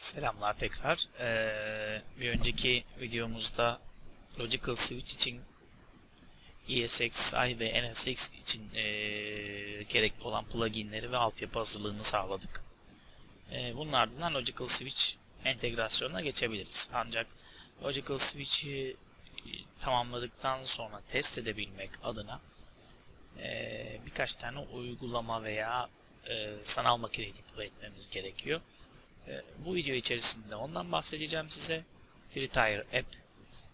Selamlar tekrar. Ee, bir önceki videomuzda Logical Switch için ESXi ve NSX için ee, gerekli olan pluginleri ve altyapı hazırlığını sağladık. Ee, bunun ardından Logical Switch entegrasyonuna geçebiliriz. Ancak Logical Switch'i e, tamamladıktan sonra test edebilmek adına ee, birkaç tane uygulama veya e, sanal makineyi deploy etmemiz gerekiyor. E, bu video içerisinde ondan bahsedeceğim size. Tritire App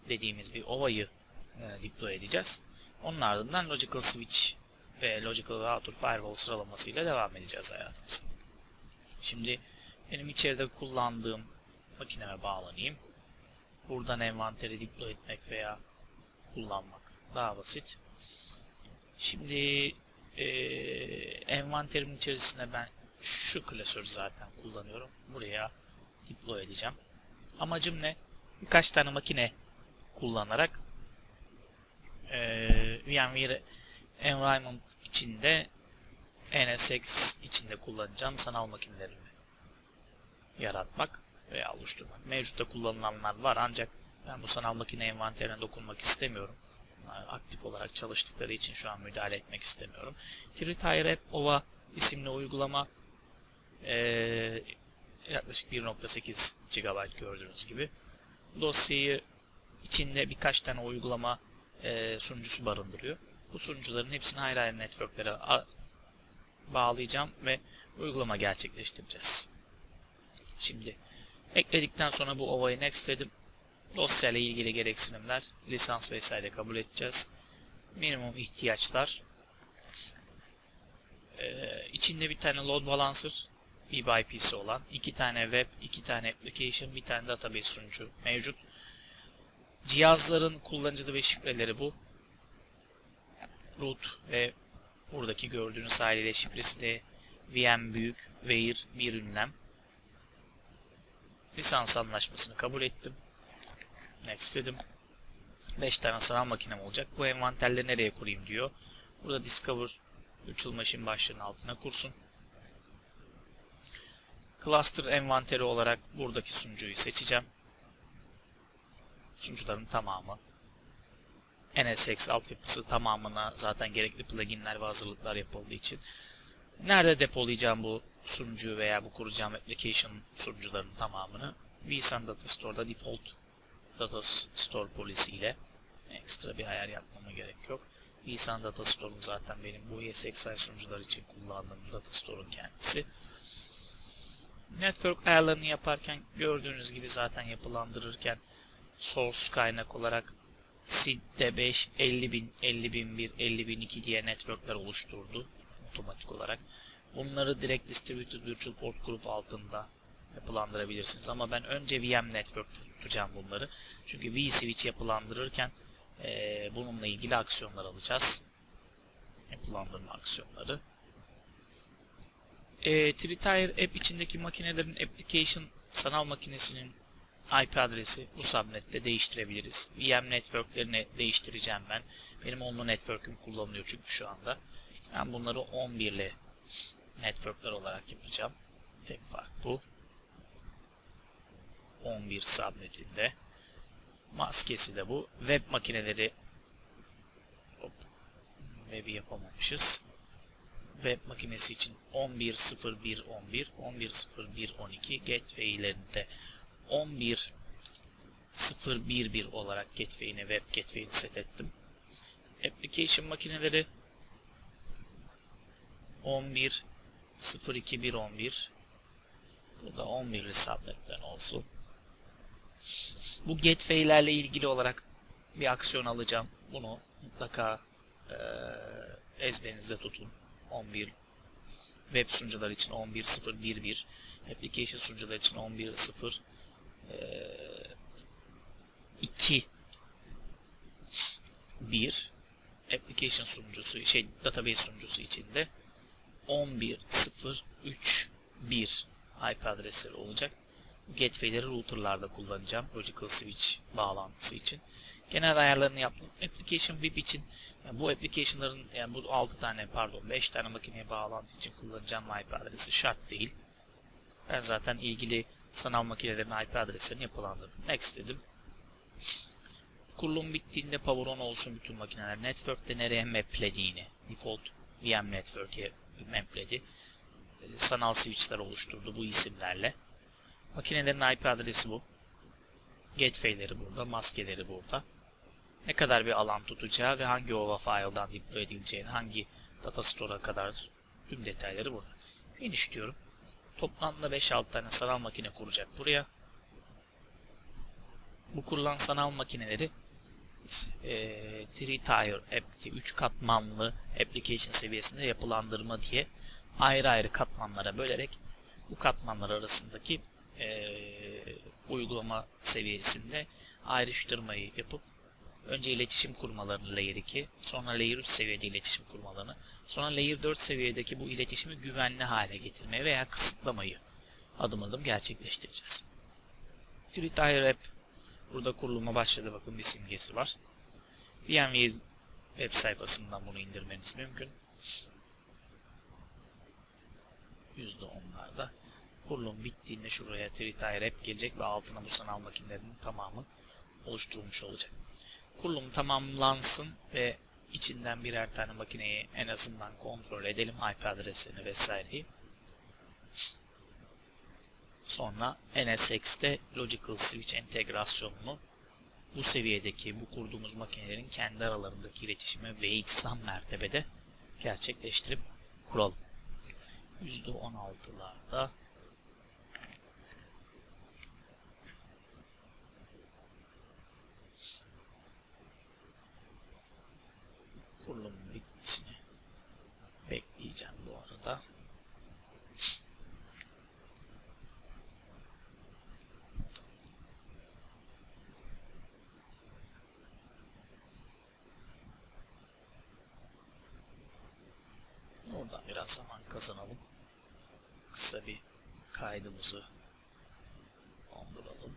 dediğimiz bir ovayı e, deploy edeceğiz. Onun ardından Logical Switch ve Logical Router Firewall sıralamasıyla devam edeceğiz hayatımıza. Şimdi benim içeride kullandığım makineme bağlanayım. Buradan envanteri deploy etmek veya kullanmak daha basit. Şimdi e, envanterimin içerisine ben şu klasörü zaten kullanıyorum. Buraya deploy edeceğim. Amacım ne? Birkaç tane makine kullanarak e, VMware environment içinde NSX içinde kullanacağım sanal makinelerimi yaratmak veya oluşturmak. Mevcutta kullanılanlar var ancak ben bu sanal makine envanterine dokunmak istemiyorum. Bunlar aktif olarak çalıştıkları için şu an müdahale etmek istemiyorum. Tritire App OVA isimli uygulama ee, yaklaşık 1.8 GB gördüğünüz gibi. Dosyayı içinde birkaç tane uygulama e, sunucusu barındırıyor. Bu sunucuların hepsini ayrı ayrı networklere bağlayacağım ve uygulama gerçekleştireceğiz. Şimdi ekledikten sonra bu ova'yı next dedim. Dosyayla ilgili gereksinimler, lisans vesaire kabul edeceğiz. Minimum ihtiyaçlar. Ee, içinde bir tane load balancer, BBIP'si olan, iki tane web, iki tane application, bir tane database sunucu mevcut. Cihazların kullanıcı ve şifreleri bu. Root ve buradaki gördüğünüz haliyle şifresi de VM büyük, Wire bir ünlem. Lisans anlaşmasını kabul ettim. Next dedim. 5 tane sanal makinem olacak. Bu envanterleri nereye kurayım diyor. Burada Discover Machine başlığının altına kursun. Cluster envanteri olarak buradaki sunucuyu seçeceğim. Sunucuların tamamı. NSX altyapısı tamamına zaten gerekli pluginler ve hazırlıklar yapıldığı için. Nerede depolayacağım bu sunucuyu veya bu kuracağım application sunucuların tamamını? vSAN Data Store'da default Data Store polisiyle ekstra bir ayar yapmama gerek yok. vSAN Data Store'um zaten benim bu ESXi sunucular için kullandığım Data Store'un kendisi. Network ayarlarını yaparken gördüğünüz gibi zaten yapılandırırken source kaynak olarak SID'de 5, 50.000, 50.001, 50.002 diye networkler oluşturdu otomatik olarak. Bunları direkt Distributed Virtual Port Group altında yapılandırabilirsiniz. Ama ben önce VM Network tutacağım bunları. Çünkü vSwitch yapılandırırken e, bununla ilgili aksiyonlar alacağız. Yapılandırma aksiyonları. E, Tritire App içindeki makinelerin application sanal makinesinin IP adresi bu subnette değiştirebiliriz. VM networklerini değiştireceğim ben. Benim onlu network'üm kullanılıyor çünkü şu anda. Ben bunları 11 ile networkler olarak yapacağım. Tek fark bu. 11 subnetinde. Maskesi de bu. Web makineleri hop, web'i yapamamışız. Web makinesi için 11.01.11, 11.01.12 gateway'lerinde 11.011 olarak gateway'ine web gateway'ini set ettim. Application makineleri 11.02111 Bu da 11'li subnetten olsun. Bu gateway'lerle ilgili olarak bir aksiyon alacağım. Bunu mutlaka e, ezberinizde tutun. 11 web sunucular için 11.011 application sunucular için 11.0 2 1 application sunucusu şey database sunucusu içinde 11.0.3 1 IP adresleri olacak. Gateway'leri router'larda kullanacağım. Logical Switch bağlantısı için. Genel ayarlarını yaptım. Application Web için yani bu application'ların yani bu 6 tane pardon 5 tane makineye bağlantı için kullanacağım IP adresi şart değil. Ben zaten ilgili sanal makinelerin IP adreslerini yapılandırdım. Next dedim. Kurulum bittiğinde power on olsun bütün makineler. Network'te nereye maplediğini, default VM network'e mapledi. Sanal switchler oluşturdu bu isimlerle. Makinelerin IP adresi bu. Gateway'leri burada, maskeleri burada. Ne kadar bir alan tutacağı ve hangi OVA file'dan deploy edileceğini, hangi data store'a kadar tüm detayları burada. Finish diyorum. Toplamda 5-6 tane sanal makine kuracak buraya. Bu kurulan sanal makineleri e, three tier app, 3 katmanlı application seviyesinde yapılandırma diye ayrı ayrı katmanlara bölerek bu katmanlar arasındaki e, uygulama seviyesinde ayrıştırmayı yapıp önce iletişim kurmalarını Layer 2, sonra Layer 3 seviyede iletişim kurmalarını, sonra Layer 4 seviyedeki bu iletişimi güvenli hale getirmeye veya kısıtlamayı adım adım gerçekleştireceğiz. Free Tier App burada kuruluma başladı. Bakın bir simgesi var. VMware web sayfasından bunu indirmeniz mümkün. %10'larda. Kurulum bittiğinde şuraya Tritire App gelecek ve altına bu sanal makinelerin tamamı oluşturulmuş olacak. Kurulum tamamlansın ve içinden birer tane makineyi en azından kontrol edelim. IP adreslerini vesaireyi. Sonra NSX'te Logical Switch entegrasyonunu bu seviyedeki bu kurduğumuz makinelerin kendi aralarındaki iletişimi VXLAN mertebede gerçekleştirip kuralım. %16'larda kurulumun bitmesini bekleyeceğim bu arada. Oradan biraz zaman kazanalım. Kısa bir kaydımızı donduralım.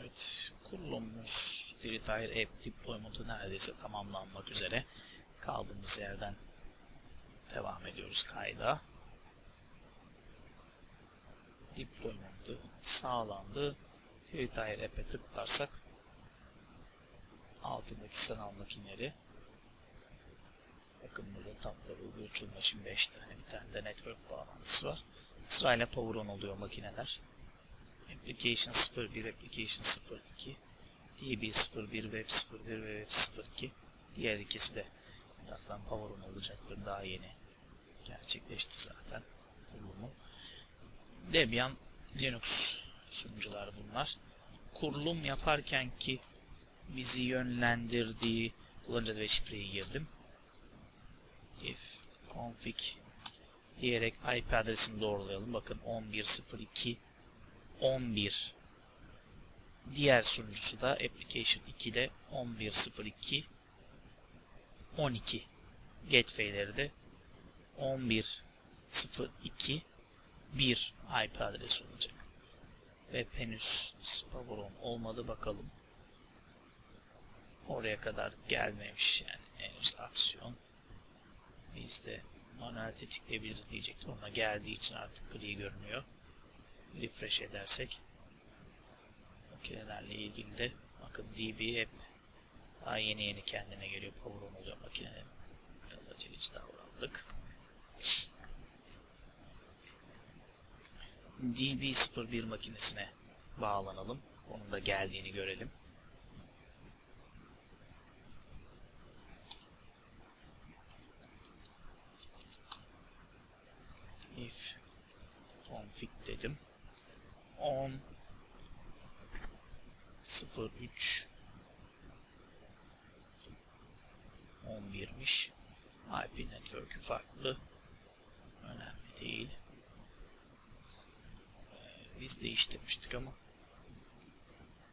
Evet, kurulumumuz Tritire App Deployment'ı neredeyse tamamlanmak üzere. Kaldığımız yerden devam ediyoruz kayda. Deployment'ı sağlandı. Tritire App'e tıklarsak altındaki sanal makineleri Bakın burada tablo virtual machine 5 tane bir tane de network bağlantısı var. Sırayla power on oluyor makineler. Application 01, Application 02, DB01, Web 01 ve Web 02. Diğer ikisi de birazdan power olacaktır. Daha yeni gerçekleşti zaten kurulumu. Debian Linux sunucular bunlar. Kurulum yaparken ki bizi yönlendirdiği kullanıcı ve şifreyi girdim if config diyerek IP adresini doğrulayalım. Bakın 11.02 11 diğer sunucusu da application 2'de 11.02 12 gateway'leri de 11.02 1 IP adresi olacak. Web henüz Spavoron olmadı bakalım. Oraya kadar gelmemiş yani henüz aksiyon. Biz de manuel tetikleyebiliriz diyecektim ama geldiği için artık gri görünüyor. Refresh edersek makinelerle ilgili de bakın DB hep daha yeni yeni kendine geliyor. Power on oluyor makinenin. Biraz aceleci davrandık. DB01 makinesine bağlanalım. Onun da geldiğini görelim. if config dedim. 10 03 11'miş. IP network'ü farklı. Önemli değil. Ee, biz değiştirmiştik ama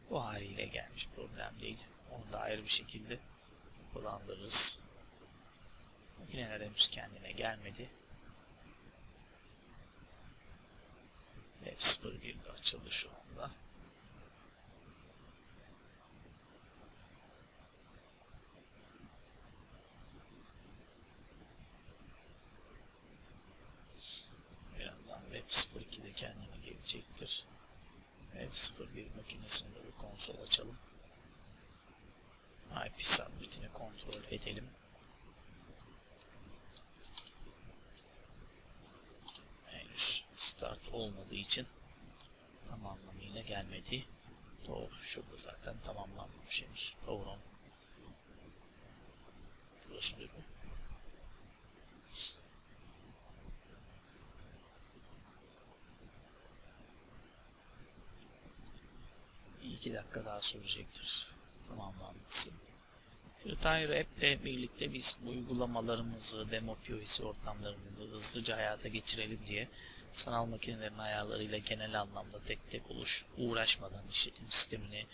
bu haliyle gelmiş problem değil. Onu da ayrı bir şekilde kullandırırız. Makineler henüz kendine gelmedi. F01'de açıldı şu anda. Birazdan Web 02'de kendine gelecek. gelecektir. F01 makinesinde bir konsol açalım. IP submit'ini kontrol edelim. Henüz start olmadığı için tam anlamıyla gelmedi. Doğru. Şurada zaten tamamlanmamış henüz. Doğru. Prosedürü. İki dakika daha sürecektir tamamlanması. Retire App ile birlikte biz uygulamalarımızı, demo POC ortamlarımızı hızlıca hayata geçirelim diye sanal makinelerin ayarlarıyla genel anlamda tek tek oluş, uğraşmadan işletim sistemini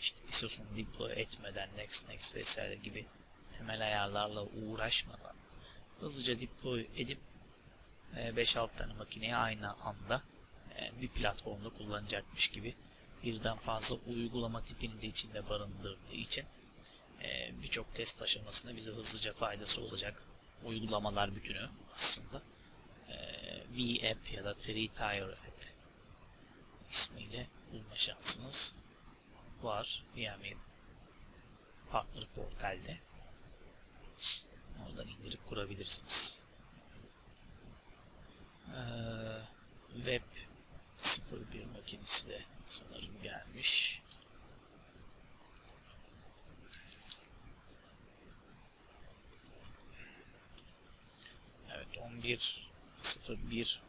işte ISO'sunu deploy etmeden next next vesaire gibi temel ayarlarla uğraşmadan hızlıca deploy edip 5-6 tane makineyi aynı anda e, bir platformda kullanacakmış gibi birden fazla uygulama tipini de içinde barındırdığı için e, birçok test aşamasında bize hızlıca faydası olacak uygulamalar bütünü aslında. e, V-App ya da Three Tire App ismiyle bulma şansınız var. VMware Partner Portal'de. Oradan indirip kurabilirsiniz. Ee, Web 01 makinesi de sanırım gelmiş. Evet 11 01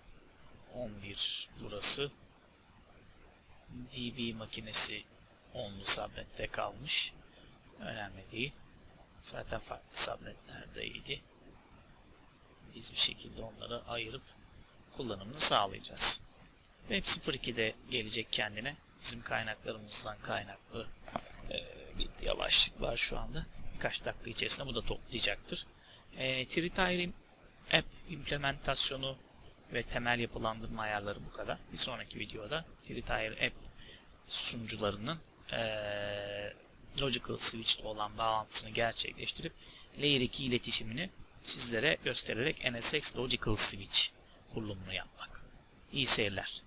11 burası. DB makinesi onlu subnette kalmış. Önemli değil. Zaten farklı subnetlerdeydi. Biz bir şekilde onları ayırıp kullanımını sağlayacağız. Web 02'de gelecek kendine. Bizim kaynaklarımızdan kaynaklı e, bir yavaşlık var şu anda. Birkaç dakika içerisinde bu da toplayacaktır. E, Tritirim App implementasyonu ve temel yapılandırma ayarları bu kadar. Bir sonraki videoda Tritire App sunucularının ee, Logical Switch'te olan bağlantısını gerçekleştirip Layer 2 iletişimini sizlere göstererek NSX Logical Switch kurulumunu yapmak. İyi seyirler.